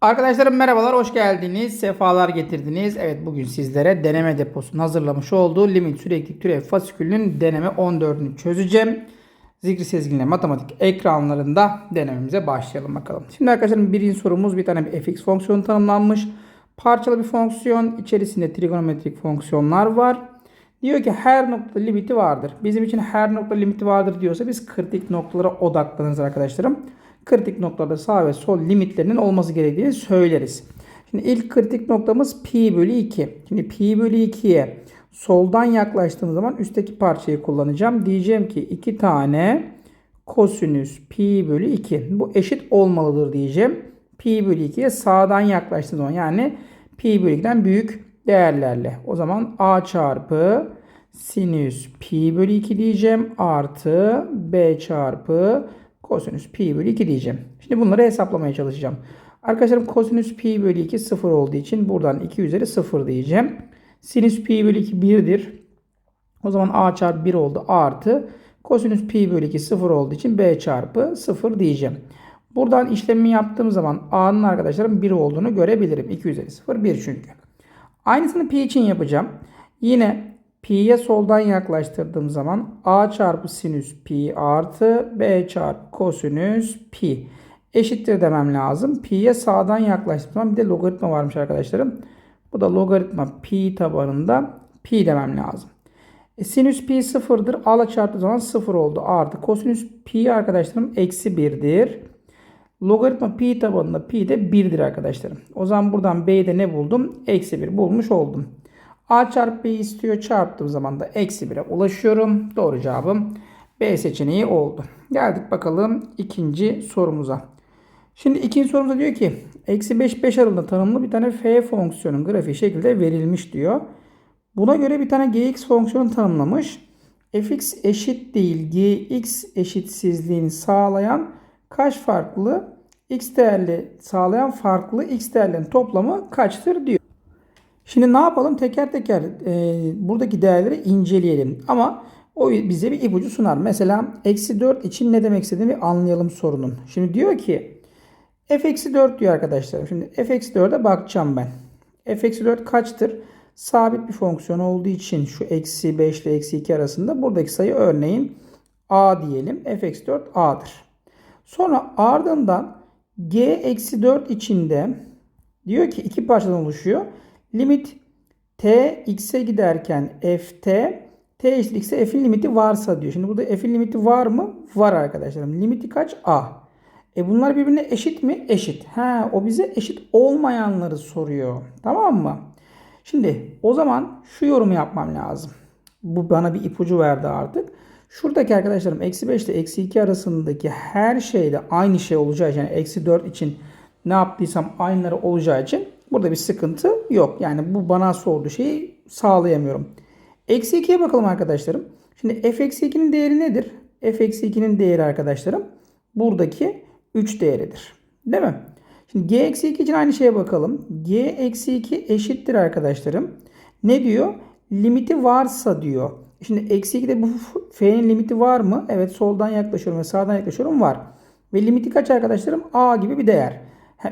Arkadaşlarım merhabalar, hoş geldiniz, sefalar getirdiniz. Evet bugün sizlere deneme deposunun hazırlamış olduğu limit sürekli türev fasikülünün deneme 14'ünü çözeceğim. Zikri Sezgin'le matematik ekranlarında denememize başlayalım bakalım. Şimdi arkadaşlarım birinci sorumuz bir tane bir fx fonksiyonu tanımlanmış. Parçalı bir fonksiyon, içerisinde trigonometrik fonksiyonlar var. Diyor ki her nokta limiti vardır. Bizim için her nokta limiti vardır diyorsa biz kritik noktalara odaklanırız arkadaşlarım. Kritik noktada sağ ve sol limitlerinin olması gerektiğini söyleriz. Şimdi ilk kritik noktamız pi bölü 2. Şimdi pi bölü 2'ye soldan yaklaştığım zaman üstteki parçayı kullanacağım. Diyeceğim ki 2 tane kosinüs pi bölü 2. Bu eşit olmalıdır diyeceğim. Pi bölü 2'ye sağdan yaklaştığım zaman yani pi bölü 2'den büyük değerlerle. O zaman a çarpı sinüs pi bölü 2 diyeceğim. Artı b çarpı kosinüs pi bölü 2 diyeceğim. Şimdi bunları hesaplamaya çalışacağım. Arkadaşlarım kosinüs pi bölü 2 0 olduğu için buradan 2 üzeri 0 diyeceğim. Sinüs pi bölü 2 1'dir. O zaman a çarpı 1 oldu artı kosinüs pi bölü 2 0 olduğu için b çarpı 0 diyeceğim. Buradan işlemi yaptığım zaman a'nın arkadaşlarım 1 olduğunu görebilirim. 2 üzeri 0 1 çünkü. Aynısını pi için yapacağım. Yine pi'ye soldan yaklaştırdığım zaman a çarpı sinüs pi artı b çarpı kosinüs pi eşittir demem lazım. Pi'ye sağdan yaklaştırdığım zaman bir de logaritma varmış arkadaşlarım. Bu da logaritma pi tabanında pi demem lazım. E, sinüs pi sıfırdır. A'la çarptığı zaman sıfır oldu. Artı kosinüs pi arkadaşlarım eksi birdir. Logaritma pi tabanında pi de 1'dir arkadaşlarım. O zaman buradan b'yi de ne buldum? Eksi 1 bulmuş oldum. A çarpı b istiyor. Çarptığım zaman da eksi 1'e ulaşıyorum. Doğru cevabım B seçeneği oldu. Geldik bakalım ikinci sorumuza. Şimdi ikinci sorumuzda diyor ki eksi 5 5 aralığında tanımlı bir tane f fonksiyonun grafiği şekilde verilmiş diyor. Buna göre bir tane gx fonksiyonu tanımlamış. fx eşit değil gx eşitsizliğini sağlayan kaç farklı x değerli sağlayan farklı x değerlerin toplamı kaçtır diyor. Şimdi ne yapalım? Teker teker e, buradaki değerleri inceleyelim. Ama o bize bir ipucu sunar. Mesela eksi 4 için ne demek istediğimi anlayalım sorunun. Şimdi diyor ki f eksi 4 diyor arkadaşlar. Şimdi f eksi 4'e bakacağım ben. f eksi 4 kaçtır? Sabit bir fonksiyon olduğu için şu eksi 5 ile eksi 2 arasında buradaki sayı örneğin a diyelim. f eksi 4 a'dır. Sonra ardından g eksi 4 içinde diyor ki iki parçadan oluşuyor. Limit t x'e giderken ft t eşit x'e f'in limiti varsa diyor. Şimdi burada f'in limiti var mı? Var arkadaşlarım. Limiti kaç? a. E bunlar birbirine eşit mi? Eşit. Ha, o bize eşit olmayanları soruyor. Tamam mı? Şimdi o zaman şu yorumu yapmam lazım. Bu bana bir ipucu verdi artık. Şuradaki arkadaşlarım eksi 5 ile eksi 2 arasındaki her şeyde aynı şey olacağı için yani eksi 4 için ne yaptıysam aynıları olacağı için burada bir sıkıntı yok. Yani bu bana sorduğu şeyi sağlayamıyorum. Eksi 2'ye bakalım arkadaşlarım. Şimdi f eksi 2'nin değeri nedir? f eksi 2'nin değeri arkadaşlarım buradaki 3 değeridir. Değil mi? Şimdi g eksi 2 için aynı şeye bakalım. g eksi 2 eşittir arkadaşlarım. Ne diyor? Limiti varsa diyor. Şimdi eksi 2'de bu f'nin limiti var mı? Evet soldan yaklaşıyorum ve sağdan yaklaşıyorum var. Ve limiti kaç arkadaşlarım? a gibi bir değer.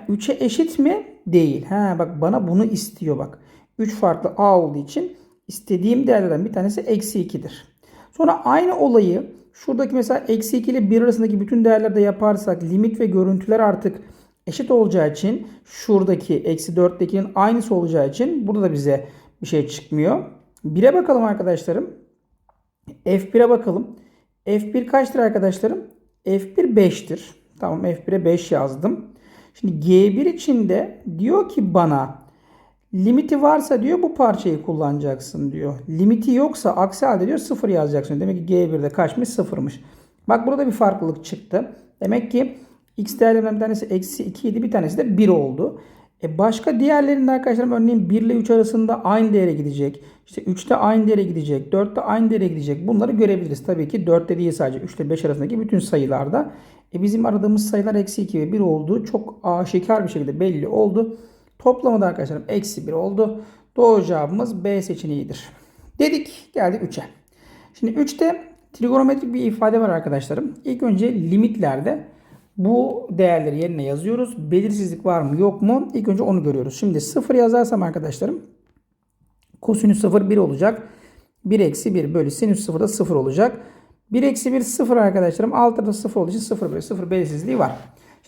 3'e eşit mi? Değil. Ha, bak bana bunu istiyor bak. 3 farklı a olduğu için istediğim değerlerden bir tanesi eksi 2'dir. Sonra aynı olayı şuradaki mesela eksi 2 ile 1 arasındaki bütün değerlerde yaparsak limit ve görüntüler artık eşit olacağı için şuradaki eksi 4'tekinin aynısı olacağı için burada da bize bir şey çıkmıyor. 1'e bakalım arkadaşlarım. F1'e bakalım. F1 kaçtır arkadaşlarım? F1 5'tir. Tamam F1'e 5 yazdım. Şimdi G1 için de diyor ki bana limiti varsa diyor bu parçayı kullanacaksın diyor. Limiti yoksa aksi halde diyor 0 yazacaksın. Demek ki G1'de kaçmış? 0'mış. Bak burada bir farklılık çıktı. Demek ki x değerlerinden bir tanesi eksi 2 idi bir tanesi de 1 oldu. E başka diğerlerinde arkadaşlarım örneğin 1 ile 3 arasında aynı değere gidecek. İşte 3'te aynı değere gidecek. 4'te aynı değere gidecek. Bunları görebiliriz. Tabii ki 4'te değil sadece 3 ile 5 arasındaki bütün sayılarda. E bizim aradığımız sayılar eksi 2 ve 1 olduğu çok aşikar bir şekilde belli oldu. Toplamı da arkadaşlarım eksi 1 oldu. Doğru cevabımız B seçeneğidir. Dedik geldik 3'e. Şimdi 3'te trigonometrik bir ifade var arkadaşlarım. İlk önce limitlerde Bu değerleri yerine yazıyoruz. Belirsizlik var mı yok mu? İlk önce onu görüyoruz. Şimdi 0 yazarsam arkadaşlarım kosinüs 0 1 olacak. 1 eksi 1 bölü sinüs 0 da 0 olacak. 1 eksi 1 0 arkadaşlarım. Alt tarafı 0 olduğu için 0 bölü 0 belirsizliği var.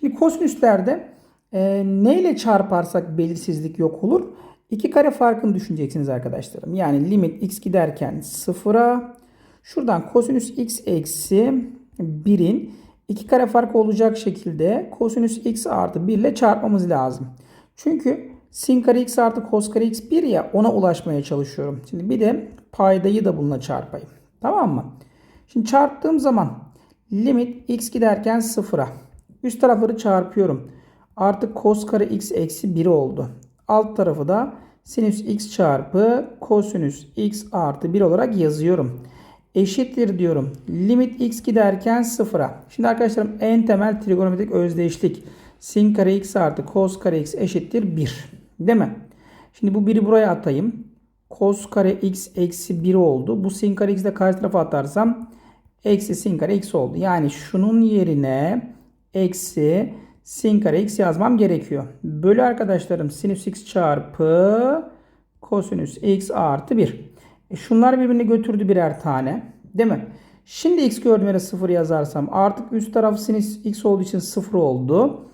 Şimdi kosinüslerde e, neyle çarparsak belirsizlik yok olur? İki kare farkını düşüneceksiniz arkadaşlarım. Yani limit x giderken 0'a şuradan kosinüs x eksi 1'in iki kare farkı olacak şekilde kosinüs x artı 1 ile çarpmamız lazım. Çünkü sin kare x artı kos kare x 1 ya ona ulaşmaya çalışıyorum. Şimdi bir de paydayı da bununla çarpayım. Tamam mı? Şimdi çarptığım zaman limit x giderken 0'a. Üst tarafları çarpıyorum. Artık cos kare x eksi 1 oldu. Alt tarafı da sinüs x çarpı kosinüs x artı 1 olarak yazıyorum. Eşittir diyorum. Limit x giderken 0'a. Şimdi arkadaşlarım en temel trigonometrik özdeşlik. Sin kare x artı cos kare x eşittir 1. Değil mi? Şimdi bu 1'i buraya atayım. Cos kare x eksi 1 oldu. Bu sin kare x'i de karşı tarafa atarsam eksi sin kare x oldu. Yani şunun yerine eksi sin kare x yazmam gerekiyor. Bölü arkadaşlarım sinüs x çarpı kosinüs x artı 1. E şunlar birbirini götürdü birer tane. Değil mi? Şimdi x gördüğüm yere 0 yazarsam artık üst taraf sinüs x olduğu için 0 oldu.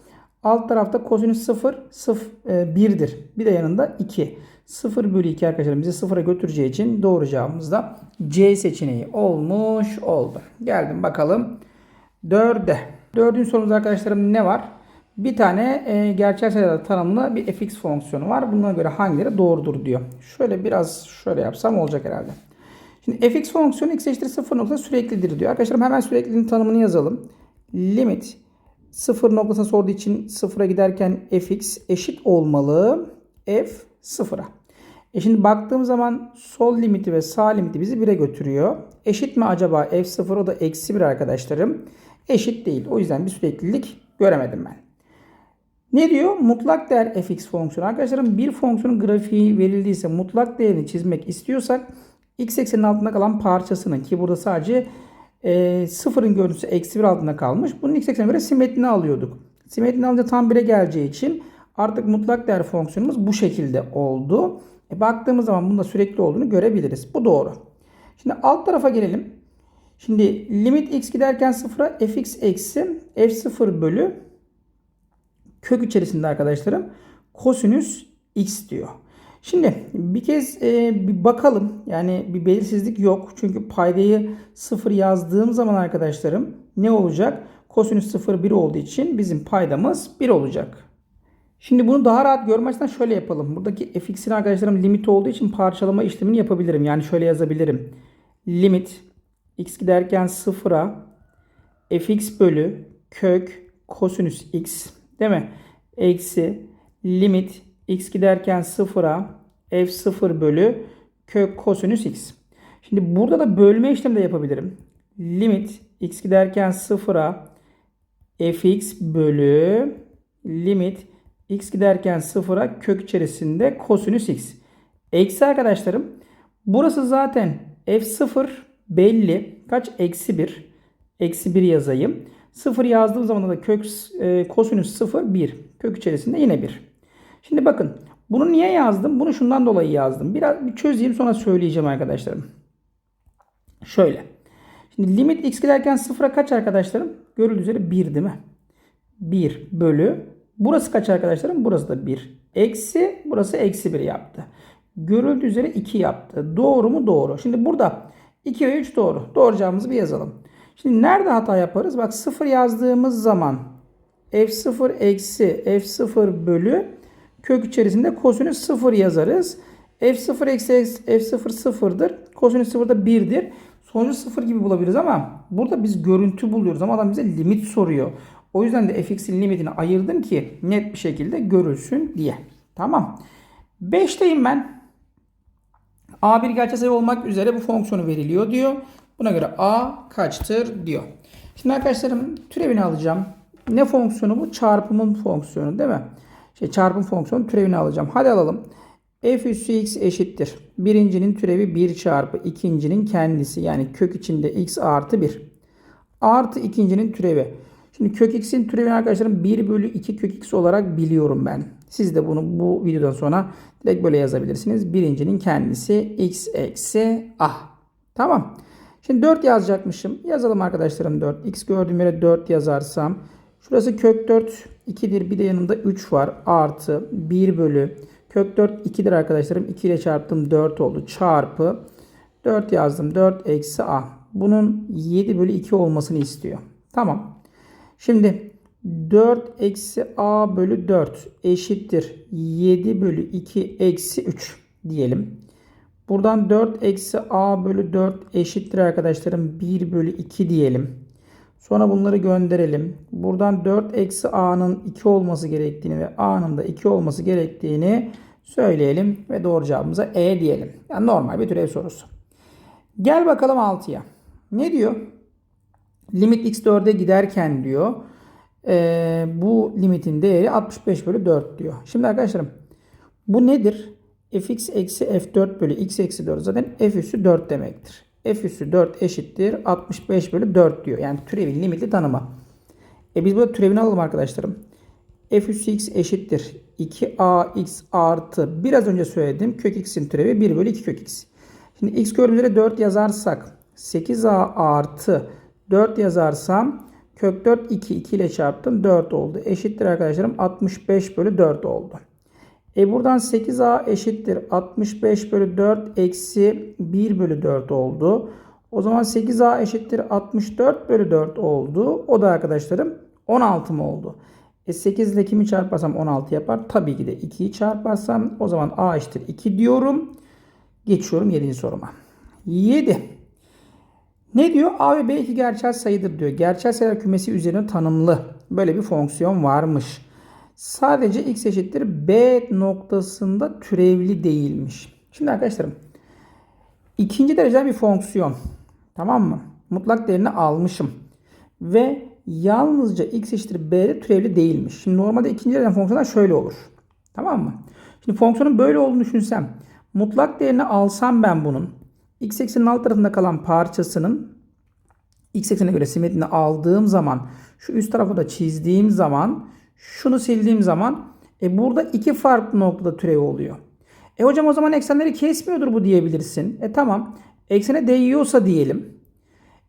Alt tarafta kosinüs 0, 0 e, 1'dir. Bir de yanında 2. 0 bölü 2 arkadaşlar bizi 0'a götüreceği için doğru cevabımız da C seçeneği olmuş oldu. Geldim bakalım 4'e. Dördüncü sorumuz arkadaşlarım ne var? Bir tane e, gerçel sayıda tanımlı bir fx fonksiyonu var. Buna göre hangileri doğrudur diyor. Şöyle biraz şöyle yapsam olacak herhalde. Şimdi fx fonksiyonu x eşittir 0 noktasında süreklidir diyor. Arkadaşlarım hemen sürekliliğin tanımını yazalım. Limit 0 noktasına sorduğu için 0'a giderken fx eşit olmalı. f 0'a. E şimdi baktığım zaman sol limiti ve sağ limiti bizi 1'e götürüyor. Eşit mi acaba f0 o da eksi 1 arkadaşlarım? Eşit değil. O yüzden bir süreklilik göremedim ben. Ne diyor? Mutlak değer fx fonksiyonu. Arkadaşlarım bir fonksiyonun grafiği verildiyse mutlak değerini çizmek istiyorsak x eksenin altında kalan parçasının ki burada sadece e, sıfırın görüntüsü eksi 1 altında kalmış. Bunun x eksenine göre simetrini alıyorduk. Simetrini alınca tam 1'e geleceği için artık mutlak değer fonksiyonumuz bu şekilde oldu. E, baktığımız zaman bunda sürekli olduğunu görebiliriz. Bu doğru. Şimdi alt tarafa gelelim. Şimdi limit x giderken sıfıra fx eksi f0 bölü kök içerisinde arkadaşlarım kosinüs x diyor. Şimdi bir kez e, bir bakalım. Yani bir belirsizlik yok. Çünkü paydayı 0 yazdığım zaman arkadaşlarım ne olacak? Kosinüs 0 1 olduğu için bizim paydamız 1 olacak. Şimdi bunu daha rahat görmek açısından şöyle yapalım. Buradaki fx'in arkadaşlarım limit olduğu için parçalama işlemini yapabilirim. Yani şöyle yazabilirim. Limit x giderken 0'a fx bölü kök kosinüs x değil mi? Eksi limit x giderken 0'a f0 bölü kök kosinüs x. Şimdi burada da bölme işlemi de yapabilirim. Limit x giderken 0'a fx bölü limit x giderken 0'a kök içerisinde kosinüs x. Eksi arkadaşlarım burası zaten f0 belli. Kaç? Eksi 1. Eksi 1 yazayım. 0 yazdığım zaman da kök e, kosinüs 0 1. Kök içerisinde yine 1. Şimdi bakın bunu niye yazdım? Bunu şundan dolayı yazdım. Biraz bir çözeyim sonra söyleyeceğim arkadaşlarım. Şöyle. Şimdi limit x giderken 0'a kaç arkadaşlarım? Görüldüğü üzere 1 değil mi? 1 bölü. Burası kaç arkadaşlarım? Burası da 1. Eksi burası eksi 1 yaptı. Görüldüğü üzere 2 yaptı. Doğru mu? Doğru. Şimdi burada 2 ve 3 doğru. Cevabımızı bir yazalım. Şimdi nerede hata yaparız? Bak 0 yazdığımız zaman f0 eksi f0 bölü kök içerisinde kosinüs 0 yazarız. f0 eksi f0 sıfırdır. Kosinüs 0 da 1'dir. Sonucu 0 gibi bulabiliriz ama burada biz görüntü buluyoruz ama adam bize limit soruyor. O yüzden de fx'in limitini ayırdım ki net bir şekilde görülsün diye. Tamam. 5'teyim ben. A bir gerçek sayı olmak üzere bu fonksiyonu veriliyor diyor. Buna göre A kaçtır diyor. Şimdi arkadaşlarım türevini alacağım. Ne fonksiyonu bu? Çarpımın fonksiyonu değil mi? Şey, çarpım fonksiyonu türevini alacağım. Hadi alalım. f üssü x eşittir. Birincinin türevi 1 çarpı ikincinin kendisi. Yani kök içinde x artı 1. Artı ikincinin türevi. Şimdi kök x'in türevini arkadaşlarım 1 bölü 2 kök x olarak biliyorum ben. Siz de bunu bu videodan sonra direkt böyle yazabilirsiniz. Birincinin kendisi x eksi a. Tamam. Şimdi 4 yazacakmışım. Yazalım arkadaşlarım 4. x gördüğüm yere 4 yazarsam. Şurası kök 4 2'dir. Bir de yanında 3 var. Artı 1 bölü. Kök 4 2'dir arkadaşlarım. 2 ile çarptım 4 oldu. Çarpı 4 yazdım. 4 eksi a. Bunun 7 bölü 2 olmasını istiyor. Tamam. Şimdi 4 eksi a bölü 4 eşittir 7 bölü 2 eksi 3 diyelim. Buradan 4 eksi a bölü 4 eşittir arkadaşlarım 1 bölü 2 diyelim. Sonra bunları gönderelim. Buradan 4 eksi a'nın 2 olması gerektiğini ve a'nın da 2 olması gerektiğini söyleyelim. Ve doğru cevabımıza e diyelim. Yani normal bir türev sorusu. Gel bakalım 6'ya. Ne diyor? Limit x 4'e giderken diyor. E, bu limitin değeri 65 bölü 4 diyor. Şimdi arkadaşlarım bu nedir? Fx eksi f4 bölü x eksi 4 zaten f üssü 4 demektir. f üssü 4 eşittir 65 bölü 4 diyor. Yani türevin limitli tanımı. E biz burada türevini alalım arkadaşlarım. f üssü x eşittir 2ax artı biraz önce söyledim kök x'in türevi 1 bölü 2 kök x. Şimdi x yere 4 yazarsak 8a artı 4 yazarsam kök 4 2 2 ile çarptım 4 oldu. Eşittir arkadaşlarım 65 bölü 4 oldu. E buradan 8a eşittir 65 bölü 4 eksi 1 bölü 4 oldu. O zaman 8a eşittir 64 bölü 4 oldu. O da arkadaşlarım 16 mı oldu? E 8 ile kimi çarparsam 16 yapar. Tabii ki de 2'yi çarparsam o zaman a eşittir 2 diyorum. Geçiyorum 7. soruma. 7. Ne diyor? A ve B iki gerçel sayıdır diyor. Gerçel sayılar kümesi üzerine tanımlı. Böyle bir fonksiyon varmış. Sadece x eşittir b noktasında türevli değilmiş. Şimdi arkadaşlarım ikinci dereceden bir fonksiyon. Tamam mı? Mutlak değerini almışım. Ve yalnızca x eşittir b'de türevli değilmiş. Şimdi normalde ikinci dereceden fonksiyonlar şöyle olur. Tamam mı? Şimdi fonksiyonun böyle olduğunu düşünsem mutlak değerini alsam ben bunun x eksenin alt tarafında kalan parçasının x eksenine göre simetrini aldığım zaman şu üst tarafı da çizdiğim zaman şunu sildiğim zaman e burada iki farklı noktada türev oluyor. E hocam o zaman eksenleri kesmiyordur bu diyebilirsin. E tamam. Eksene değiyorsa diyelim.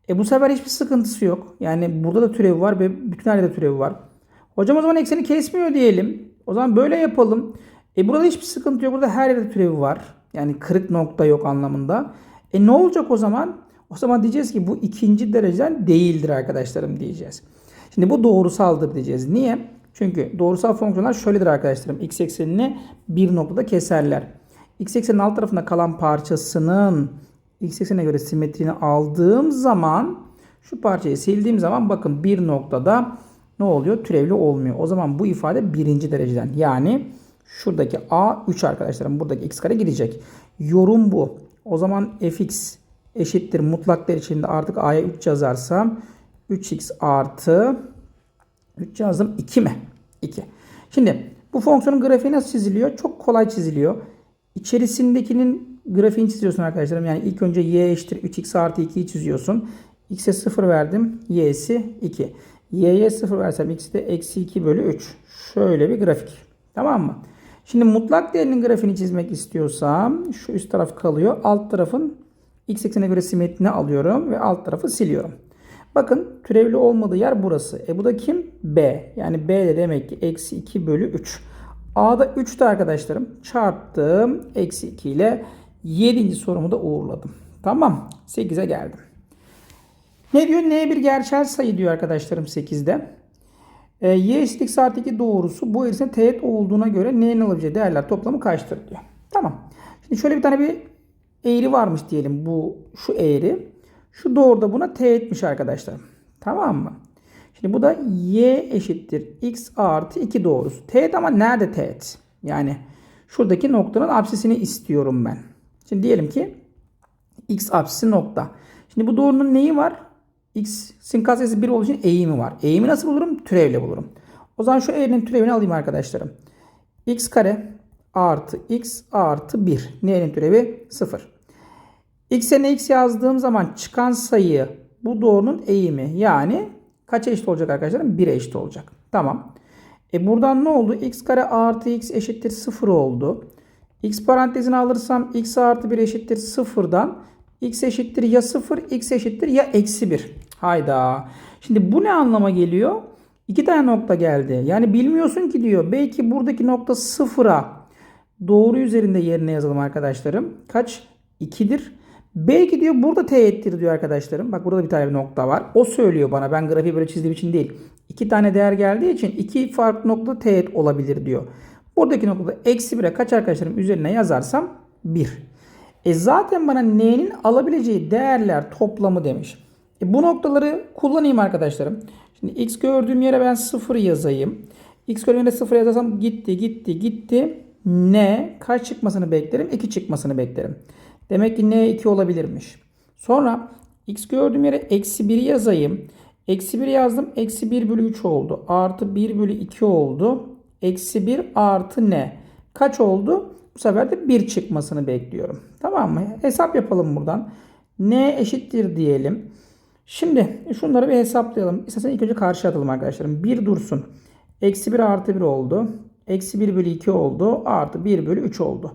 E bu sefer hiçbir sıkıntısı yok. Yani burada da türev var ve bütün her yerde türevi var. Hocam o zaman ekseni kesmiyor diyelim. O zaman böyle yapalım. E burada hiçbir sıkıntı yok. Burada her yerde türevi var. Yani kırık nokta yok anlamında. E ne olacak o zaman? O zaman diyeceğiz ki bu ikinci dereceden değildir arkadaşlarım diyeceğiz. Şimdi bu doğrusaldır diyeceğiz. Niye? Çünkü doğrusal fonksiyonlar şöyledir arkadaşlarım. X eksenini bir noktada keserler. X eksenin alt tarafında kalan parçasının X eksenine göre simetrini aldığım zaman şu parçayı sildiğim zaman bakın bir noktada ne oluyor? Türevli olmuyor. O zaman bu ifade birinci dereceden. Yani şuradaki A 3 arkadaşlarım. Buradaki x kare gidecek. Yorum bu. O zaman fx eşittir mutlak değer içinde artık a'ya 3 yazarsam 3x artı 3 yazdım 2 mi? 2. Şimdi bu fonksiyonun grafiği nasıl çiziliyor? Çok kolay çiziliyor. İçerisindekinin grafiğini çiziyorsun arkadaşlarım. Yani ilk önce y eşittir 3x artı 2'yi çiziyorsun. x'e 0 verdim. y'si 2. y'ye 0 versem x'de eksi 2 bölü 3. Şöyle bir grafik. Tamam mı? Şimdi mutlak değerinin grafiğini çizmek istiyorsam şu üst taraf kalıyor. Alt tarafın x eksenine göre simetrini alıyorum ve alt tarafı siliyorum. Bakın türevli olmadığı yer burası. E bu da kim? B. Yani B de demek ki eksi 2 bölü 3. A'da 3'te arkadaşlarım çarptım. Eksi 2 ile 7. sorumu da uğurladım. Tamam. 8'e geldim. Ne diyor? N bir gerçel sayı diyor arkadaşlarım 8'de. E, y eşit x artı 2 doğrusu bu eğrisinin teğet olduğuna göre n'nin alabileceği değerler toplamı kaçtır diyor. Tamam. Şimdi şöyle bir tane bir eğri varmış diyelim. Bu şu eğri. Şu doğruda buna teğetmiş arkadaşlar. Tamam mı? Şimdi bu da y eşittir x artı 2 doğrusu. Teğet ama nerede teğet? Yani şuradaki noktanın apsisini istiyorum ben. Şimdi diyelim ki x apsisi nokta. Şimdi bu doğrunun neyi var? x'in katsayısı 1 olduğu için eğimi var. Eğimi nasıl bulurum? Türevle bulurum. O zaman şu eğrinin türevini alayım arkadaşlarım. x kare artı x artı 1. N'nin türevi 0. x'e x yazdığım zaman çıkan sayı bu doğrunun eğimi yani kaça eşit olacak arkadaşlarım? 1'e eşit olacak. Tamam. E buradan ne oldu? x kare artı x eşittir 0 oldu. x parantezini alırsam x artı 1 eşittir 0'dan x eşittir ya 0 x eşittir ya eksi 1. Hayda. Şimdi bu ne anlama geliyor? İki tane nokta geldi. Yani bilmiyorsun ki diyor. Belki buradaki nokta 0'a doğru üzerinde yerine yazalım arkadaşlarım. Kaç? 2'dir. Belki diyor burada teğettir diyor arkadaşlarım. Bak burada bir tane bir nokta var. O söylüyor bana. Ben grafiği böyle çizdiğim için değil. İki tane değer geldiği için iki farklı nokta teğet olabilir diyor. Buradaki noktada eksi 1'e kaç arkadaşlarım üzerine yazarsam 1. E zaten bana n'nin alabileceği değerler toplamı demiş. E bu noktaları kullanayım arkadaşlarım. Şimdi x gördüğüm yere ben 0 yazayım. x gördüğüm yere 0 yazarsam gitti gitti gitti. N kaç çıkmasını beklerim? 2 çıkmasını beklerim. Demek ki N 2 olabilirmiş. Sonra x gördüğüm yere eksi 1 yazayım. Eksi 1 yazdım. Eksi 1 bölü 3 oldu. Artı 1 bölü 2 oldu. Eksi 1 artı N. Kaç oldu? Bu sefer de 1 çıkmasını bekliyorum. Tamam mı? Hesap yapalım buradan. N eşittir diyelim. Şimdi şunları bir hesaplayalım. İstersen ilk önce karşı atalım arkadaşlarım. 1 dursun. Eksi 1 artı 1 oldu. Eksi 1 bölü 2 oldu. Artı 1 bölü 3 oldu.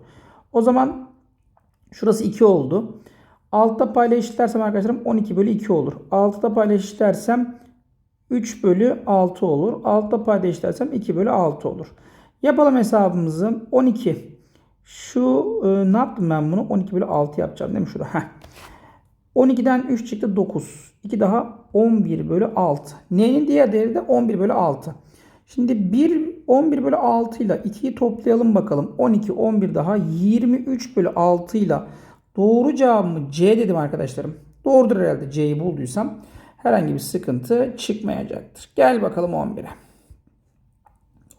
O zaman şurası 2 oldu. Altta payla eşitlersem arkadaşlarım 12 bölü 2 olur. Altta payla eşitlersem 3 bölü 6 olur. Altta payda eşitlersem 2 bölü 6 olur. Yapalım hesabımızı. 12. Şu e, ne yaptım ben bunu? 12 bölü 6 yapacağım değil mi? Şurada. Heh. 12'den 3 çıktı 9. 2 daha 11 bölü 6. N'nin diğer değeri de 11 bölü 6. Şimdi 1 11 bölü 6 ile 2'yi toplayalım bakalım. 12 11 daha 23 bölü 6 ile doğru cevabımı C dedim arkadaşlarım. Doğrudur herhalde C'yi bulduysam herhangi bir sıkıntı çıkmayacaktır. Gel bakalım 11'e.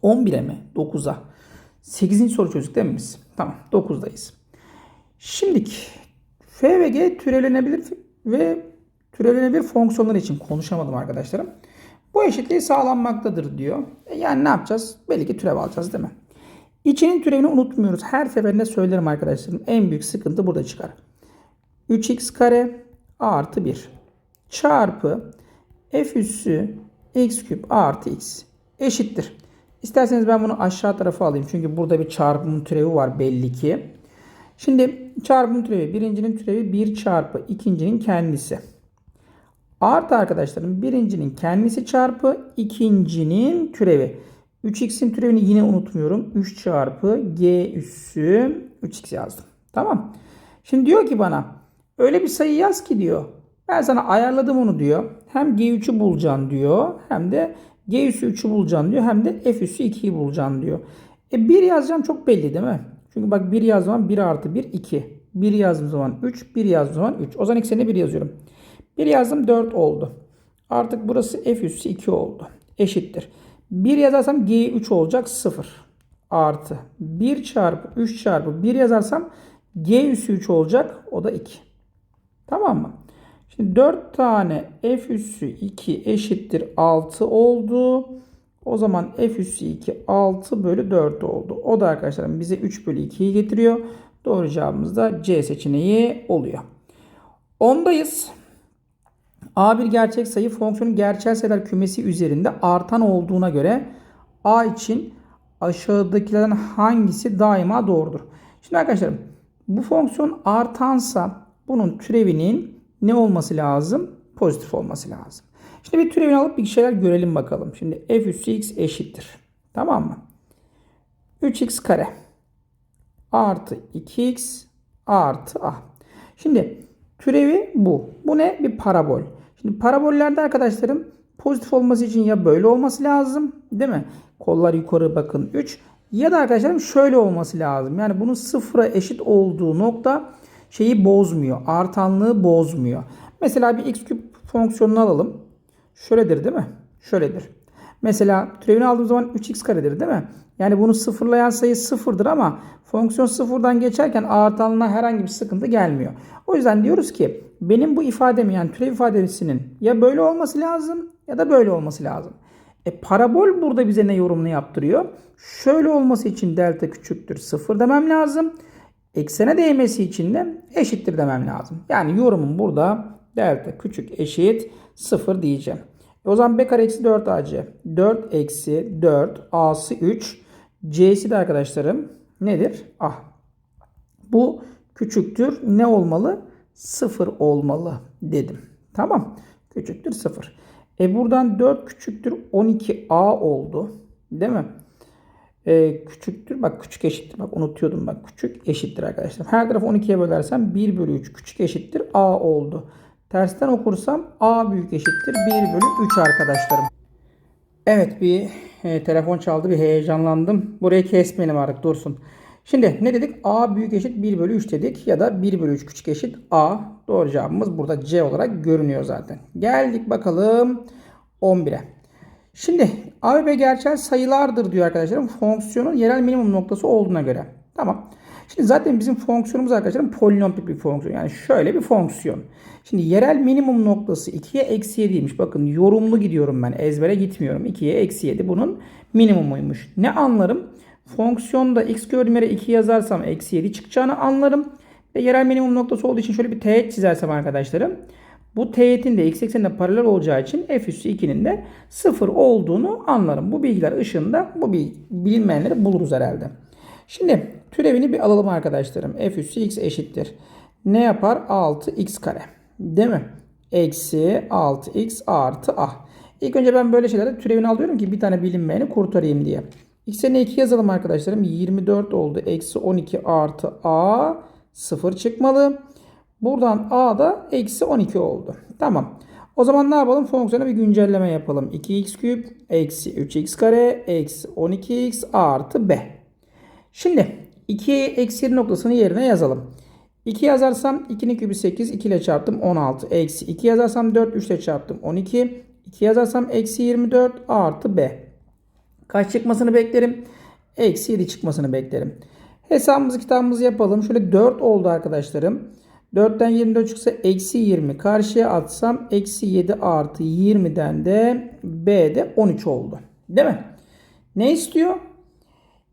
11'e mi? 9'a. 8. soru çözdük değil mi biz? Tamam 9'dayız. Şimdiki F ve G türevlenebilir ve türevlenebilir fonksiyonlar için konuşamadım arkadaşlarım. Bu eşitliği sağlanmaktadır diyor. E yani ne yapacağız? Belli ki türev alacağız değil mi? İçinin türevini unutmuyoruz. Her seferinde söylerim arkadaşlarım. En büyük sıkıntı burada çıkar. 3x kare artı 1 çarpı f üssü x küp artı x eşittir. İsterseniz ben bunu aşağı tarafa alayım. Çünkü burada bir çarpım türevi var belli ki. Şimdi çarpım türevi birincinin türevi 1 çarpı ikincinin kendisi. Artı arkadaşlarım birincinin kendisi çarpı ikincinin türevi. 3x'in türevini yine unutmuyorum. 3 çarpı g üssü 3x yazdım. Tamam. Şimdi diyor ki bana öyle bir sayı yaz ki diyor. Ben sana ayarladım onu diyor. Hem g3'ü bulacaksın diyor. Hem de g üssü 3'ü bulacaksın diyor. Hem de f üssü 2'yi bulacaksın diyor. E 1 yazacağım çok belli değil mi? Çünkü bak 1 yazdığım zaman 1 artı 1 2. 1 yazdığım zaman 3. 1 yazdığım zaman 3. O zaman eksenine 1 yazıyorum. 1 yazdım 4 oldu. Artık burası f üssü 2 oldu. Eşittir. 1 yazarsam g 3 olacak 0. Artı 1 çarpı 3 çarpı 1 yazarsam g üssü 3 olacak. O da 2. Tamam mı? Şimdi 4 tane f üssü 2 eşittir 6 oldu. O zaman f üssü 2 6 bölü 4 oldu. O da arkadaşlarım bize 3 bölü 2'yi getiriyor. Doğru cevabımız da C seçeneği oluyor. Ondayız. A bir gerçek sayı fonksiyonun gerçel sayılar kümesi üzerinde artan olduğuna göre A için aşağıdakilerden hangisi daima doğrudur? Şimdi arkadaşlarım bu fonksiyon artansa bunun türevinin ne olması lazım? Pozitif olması lazım. Şimdi bir türevini alıp bir şeyler görelim bakalım. Şimdi f üssü x eşittir. Tamam mı? 3x kare artı 2x artı a. Şimdi türevi bu. Bu ne? Bir parabol. Şimdi parabollerde arkadaşlarım pozitif olması için ya böyle olması lazım değil mi? Kollar yukarı bakın 3. Ya da arkadaşlarım şöyle olması lazım. Yani bunun sıfıra eşit olduğu nokta şeyi bozmuyor. Artanlığı bozmuyor. Mesela bir x küp fonksiyonunu alalım. Şöyledir değil mi? Şöyledir. Mesela türevini aldığım zaman 3x karedir değil mi? Yani bunu sıfırlayan sayı sıfırdır ama fonksiyon sıfırdan geçerken artanlığına herhangi bir sıkıntı gelmiyor. O yüzden diyoruz ki benim bu ifademi yani türev ifadesinin ya böyle olması lazım ya da böyle olması lazım. E parabol burada bize ne yorumunu yaptırıyor? Şöyle olması için delta küçüktür sıfır demem lazım. Eksene değmesi için de eşittir demem lazım. Yani yorumum burada delta küçük eşit sıfır diyeceğim. E o zaman b kare eksi 4 ac. 4 eksi 4 a'sı 3. c'si de arkadaşlarım nedir? Ah. Bu küçüktür ne olmalı? 0 olmalı dedim. Tamam. Küçüktür 0. E buradan 4 küçüktür 12a oldu. Değil mi? e, küçüktür. Bak küçük eşittir. Bak unutuyordum bak küçük eşittir arkadaşlar. Her tarafı 12'ye bölersem 1 bölü 3 küçük eşittir a oldu. Tersten okursam a büyük eşittir 1 bölü 3 arkadaşlarım. Evet bir e, telefon çaldı bir heyecanlandım. Burayı kesmeyelim artık dursun. Şimdi ne dedik? A büyük eşit 1 bölü 3 dedik. Ya da 1 bölü 3 küçük eşit A. Doğru cevabımız burada C olarak görünüyor zaten. Geldik bakalım 11'e. Şimdi A ve B gerçel sayılardır diyor arkadaşlarım. Fonksiyonun yerel minimum noktası olduğuna göre. Tamam. Şimdi zaten bizim fonksiyonumuz arkadaşlarım polinom tipi bir fonksiyon. Yani şöyle bir fonksiyon. Şimdi yerel minimum noktası 2'ye eksi 7'ymiş. Bakın yorumlu gidiyorum ben. Ezbere gitmiyorum. 2'ye eksi 7 bunun minimumuymuş. Ne anlarım? Fonksiyonda x gördüğüm yere 2 yazarsam eksi 7 çıkacağını anlarım. Ve yerel minimum noktası olduğu için şöyle bir teğet çizersem arkadaşlarım. Bu teğetin de x eksenine paralel olacağı için f üssü 2'nin de 0 olduğunu anlarım. Bu bilgiler ışığında bu bilinmeyenleri buluruz herhalde. Şimdi türevini bir alalım arkadaşlarım. f üssü x eşittir. Ne yapar? 6x kare. Değil mi? Eksi 6x artı a. İlk önce ben böyle şeylerde türevini alıyorum ki bir tane bilinmeyeni kurtarayım diye. X'e 2 yazalım arkadaşlarım. 24 oldu. Eksi 12 artı a 0 çıkmalı. Buradan a da eksi 12 oldu. Tamam. O zaman ne yapalım? Fonksiyona bir güncelleme yapalım. 2x küp eksi 3x kare eksi 12x artı b. Şimdi 2'ye eksi 7 noktasını yerine yazalım. 2 yazarsam 2'nin kübü 8. 2 ile çarptım 16. Eksi 2 yazarsam 4. 3 ile çarptım 12. 2 yazarsam eksi 24 artı b. Kaç çıkmasını beklerim? Eksi 7 çıkmasını beklerim. Hesabımızı kitabımızı yapalım. Şöyle 4 oldu arkadaşlarım. 4'ten 24 çıksa eksi 20. Karşıya atsam eksi 7 artı 20'den de B'de 13 oldu. Değil mi? Ne istiyor?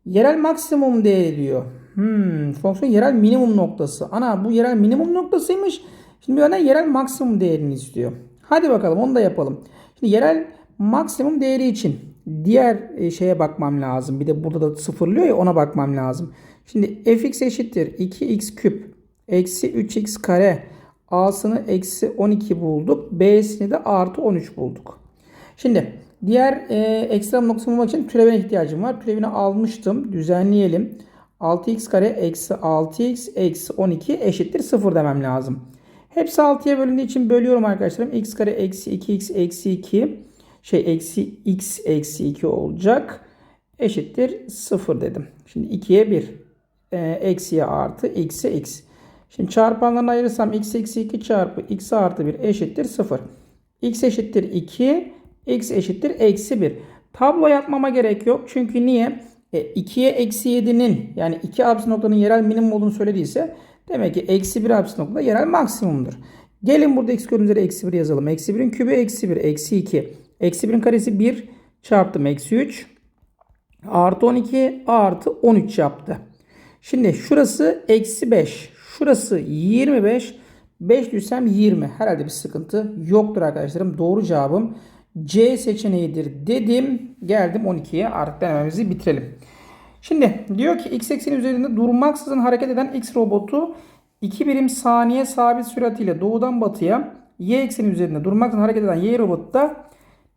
Yerel maksimum değeri diyor. Hmm, fonksiyon yerel minimum noktası. Ana bu yerel minimum noktasıymış. Şimdi benden yerel maksimum değerini istiyor. Hadi bakalım onu da yapalım. Şimdi yerel maksimum değeri için diğer e, şeye bakmam lazım. Bir de burada da sıfırlıyor ya ona bakmam lazım. Şimdi fx eşittir 2x küp eksi 3x kare a'sını eksi 12 bulduk. b'sini de artı 13 bulduk. Şimdi diğer e, ekstrem noktasını için türevine ihtiyacım var. Türevini almıştım. Düzenleyelim. 6x kare eksi 6x eksi 12 eşittir 0 demem lazım. Hepsi 6'ya bölündüğü için bölüyorum arkadaşlarım. x kare eksi 2x eksi 2 şey eksi x eksi 2 olacak. Eşittir 0 dedim. Şimdi 2'ye 1. E, eksiye artı x'e x. Şimdi çarpanlarını ayırırsam x eksi 2 çarpı x artı 1 eşittir 0. x eşittir 2. x eşittir eksi 1. Tablo yapmama gerek yok. Çünkü niye? E, 2'ye eksi 7'nin yani 2 apsis noktanın yerel minimum olduğunu söylediyse demek ki eksi 1 apsis noktada yerel maksimumdur. Gelin burada x gördüğünüz yere eksi 1 yazalım. Eksi 1'in kübü eksi 1. Eksi 2. Eksi 1'in karesi 1 çarptım eksi 3. Artı 12 artı 13 yaptı. Şimdi şurası eksi 5. Şurası 25. 5 düşsem 20. Herhalde bir sıkıntı yoktur arkadaşlarım. Doğru cevabım C seçeneğidir dedim. Geldim 12'ye artık denememizi bitirelim. Şimdi diyor ki x ekseni üzerinde durmaksızın hareket eden x robotu 2 birim saniye sabit süratiyle doğudan batıya y ekseni üzerinde durmaksızın hareket eden y robotu da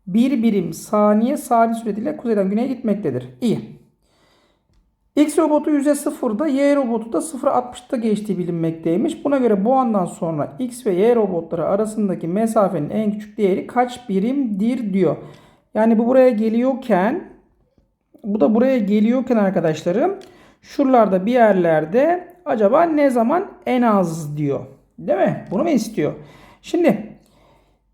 1 birim saniye sabit süratiyle kuzeyden güneye gitmektedir. İyi. X robotu %0'da, Y robotu da 0.60'da geçtiği bilinmekteymiş. Buna göre bu andan sonra X ve Y robotları arasındaki mesafenin en küçük değeri kaç birimdir diyor. Yani bu buraya geliyorken bu da buraya geliyorken arkadaşlarım şuralarda bir yerlerde acaba ne zaman en az diyor. Değil mi? Bunu mu istiyor? Şimdi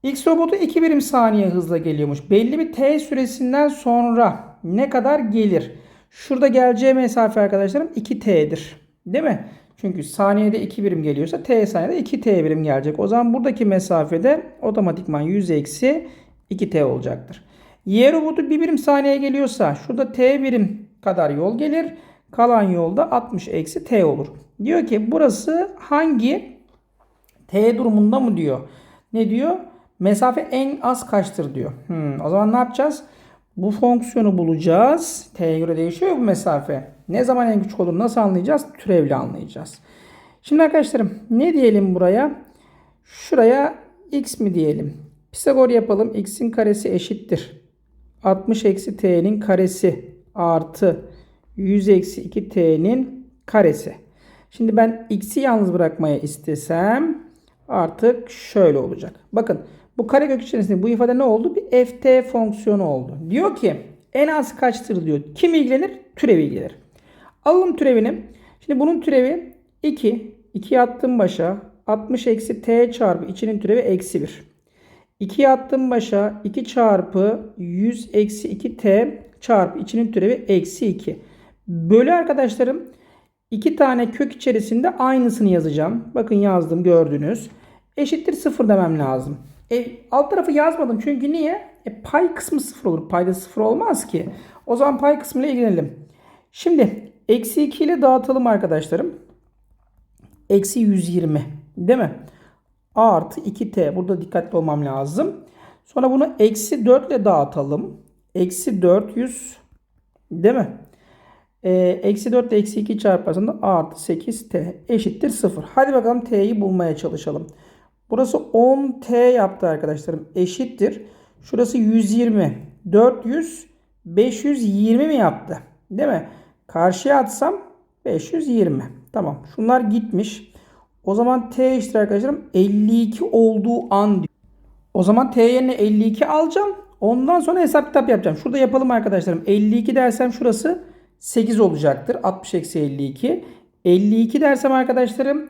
X robotu 2 birim saniye hızla geliyormuş. Belli bir T süresinden sonra ne kadar gelir? Şurada geleceği mesafe arkadaşlarım 2T'dir. Değil mi? Çünkü saniyede 2 birim geliyorsa T saniyede 2T birim gelecek. O zaman buradaki mesafede otomatikman 100 eksi 2T olacaktır. Y robotu 1 birim saniye geliyorsa şurada T birim kadar yol gelir. Kalan yolda 60 eksi T olur. Diyor ki burası hangi T durumunda mı diyor. Ne diyor? Mesafe en az kaçtır diyor. Hmm, o zaman ne yapacağız? Bu fonksiyonu bulacağız. T'ye göre değişiyor bu mesafe. Ne zaman en küçük olur nasıl anlayacağız? Türevli anlayacağız. Şimdi arkadaşlarım ne diyelim buraya? Şuraya x mi diyelim? Pisagor yapalım. x'in karesi eşittir. 60 eksi t'nin karesi artı 100 eksi 2t'nin karesi. Şimdi ben x'i yalnız bırakmaya istesem artık şöyle olacak. Bakın bu karekök içerisinde bu ifade ne oldu? Bir ft fonksiyonu oldu. Diyor ki en az kaçtır diyor. Kim ilgilenir? Türev ilgilenir. Alalım türevini. Şimdi bunun türevi 2. 2'ye attım başa. 60 eksi t çarpı içinin türevi eksi 1. 2'ye attım başa 2 çarpı 100 eksi 2t çarpı içinin türevi eksi 2. Bölü arkadaşlarım 2 tane kök içerisinde aynısını yazacağım. Bakın yazdım gördünüz. Eşittir 0 demem lazım. E, alt tarafı yazmadım çünkü niye? E, pay kısmı 0 olur. Payda 0 olmaz ki. O zaman pay kısmıyla ilgilenelim. Şimdi eksi 2 ile dağıtalım arkadaşlarım. Eksi 120 değil mi? Artı 2t. Burada dikkatli olmam lazım. Sonra bunu eksi 4 ile dağıtalım. Eksi 400 değil mi? Ee, eksi 4 ile eksi 2 çarparsan a artı 8t eşittir 0. Hadi bakalım t'yi bulmaya çalışalım. Burası 10t yaptı arkadaşlarım. Eşittir. Şurası 120. 400 520 mi yaptı? Değil mi? Karşıya atsam 520. Tamam. Şunlar gitmiş. O zaman t eşittir arkadaşlarım 52 olduğu an diyor. O zaman t yerine 52 alacağım. Ondan sonra hesap kitap yapacağım. Şurada yapalım arkadaşlarım. 52 dersem şurası 8 olacaktır. 60 eksi 52. 52 dersem arkadaşlarım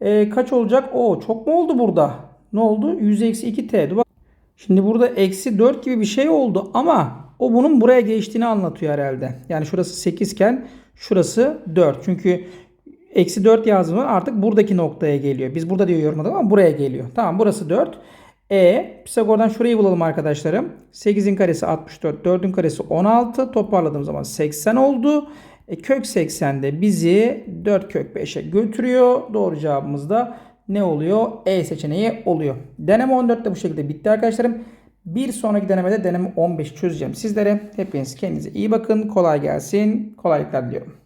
e, kaç olacak? O çok mu oldu burada? Ne oldu? 100 eksi 2t. Dur bak. Şimdi burada eksi 4 gibi bir şey oldu ama o bunun buraya geçtiğini anlatıyor herhalde. Yani şurası 8 iken şurası 4. Çünkü eksi 4 yazdığımız artık buradaki noktaya geliyor. Biz burada diyor yorumladık ama buraya geliyor. Tamam burası 4. E Pisagor'dan şurayı bulalım arkadaşlarım. 8'in karesi 64, 4'ün karesi 16. Toparladığım zaman 80 oldu. E, kök 80 de bizi 4 kök 5'e götürüyor. Doğru cevabımız da ne oluyor? E seçeneği oluyor. Deneme 14 de bu şekilde bitti arkadaşlarım. Bir sonraki denemede deneme 15 çözeceğim sizlere. Hepiniz kendinize iyi bakın. Kolay gelsin. Kolaylıklar diliyorum.